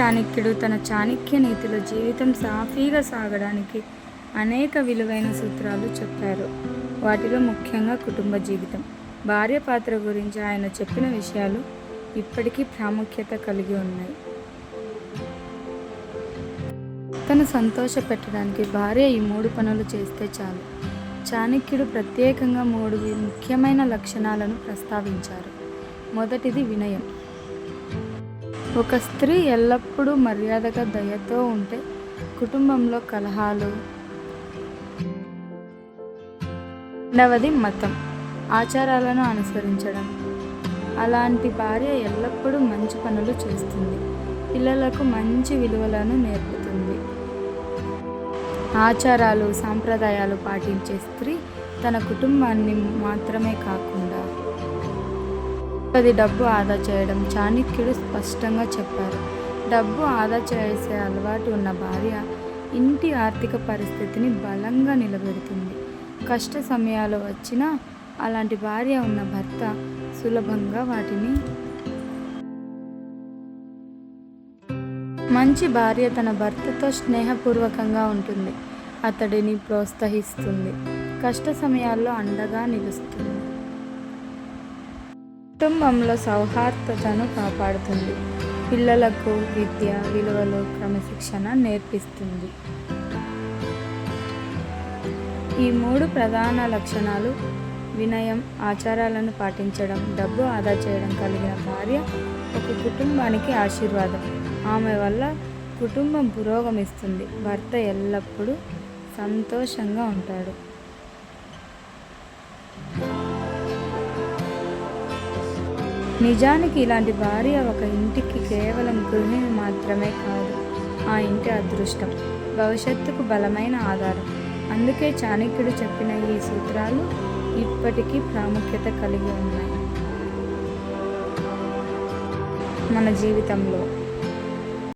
చాణక్యుడు తన చాణక్య నీతిలో జీవితం సాఫీగా సాగడానికి అనేక విలువైన సూత్రాలు చెప్పారు. వాటిలో ముఖ్యంగా కుటుంబ జీవితం. భార్య పాత్ర గురించి ఆయన చెప్పిన విషయాలు ఇప్పటికీ ప్రాముఖ్యత కలిగి ఉన్నాయి. తను సంతోష పెట్టడానికి భార్య ఈ మూడు పనులు చేస్తే చాలు. చాణక్యుడు ప్రత్యేకంగా మూడు ముఖ్యమైన లక్షణాలను ప్రస్తావించారు. మొదటిది వినయం. ఒక స్త్రీ ఎల్లప్పుడూ మర్యాదగా దయతో ఉంటే కుటుంబంలో కలహాలు. రెండవది మతం. ఆచారాలను అనుసరించడం. అలాంటి భార్య ఎల్లప్పుడూ మంచి పనులు చేస్తుంది. పిల్లలకు మంచి విలువలను నేర్పుతుంది. ఆచారాలు సాంప్రదాయాలు పాటించే స్త్రీ తన కుటుంబాన్ని మాత్రమే కాకుండా అది డబ్బు ఆదా చేయడం చాణక్యుడు స్పష్టంగా చెప్పారు. డబ్బు ఆదా చేసే అలవాటు ఉన్న భార్య ఇంటి ఆర్థిక పరిస్థితిని బలంగా నిలబెడుతుంది. కష్ట సమయాలు వచ్చినా అలాంటి భార్య ఉన్న భర్త సులభంగా వాటిని మంచి భార్య తన భర్తతో స్నేహపూర్వకంగా ఉంటుంది. అతడిని ప్రోత్సహిస్తుంది. కష్ట సమయాల్లో అండగా నిలుస్తుంది. కుటుంబంలో సౌహార్దతను కాపాడుతుంది. పిల్లలకు విద్య విలువలు క్రమశిక్షణ నేర్పిస్తుంది. ఈ మూడు ప్రధాన లక్షణాలు వినయం ఆచారాలను పాటించడం డబ్బు ఆదా చేయడం కలిగిన భార్య ఒక కుటుంబానికి ఆశీర్వాదం. ఆమె వల్ల కుటుంబం పురోగమిస్తుంది. భర్త ఎల్లప్పుడూ సంతోషంగా ఉంటాడు. నిజానికి ఇలాంటి భార్య ఒక ఇంటికి కేవలం గృహిణి మాత్రమే కాదు ఆ ఇంటి అదృష్టం భవిష్యత్తుకు బలమైన ఆధారం. అందుకే చాణక్యుడు చెప్పిన ఈ సూత్రాలు ఇప్పటికీ ప్రాముఖ్యత కలిగి ఉన్నాయి. మన జీవితంలో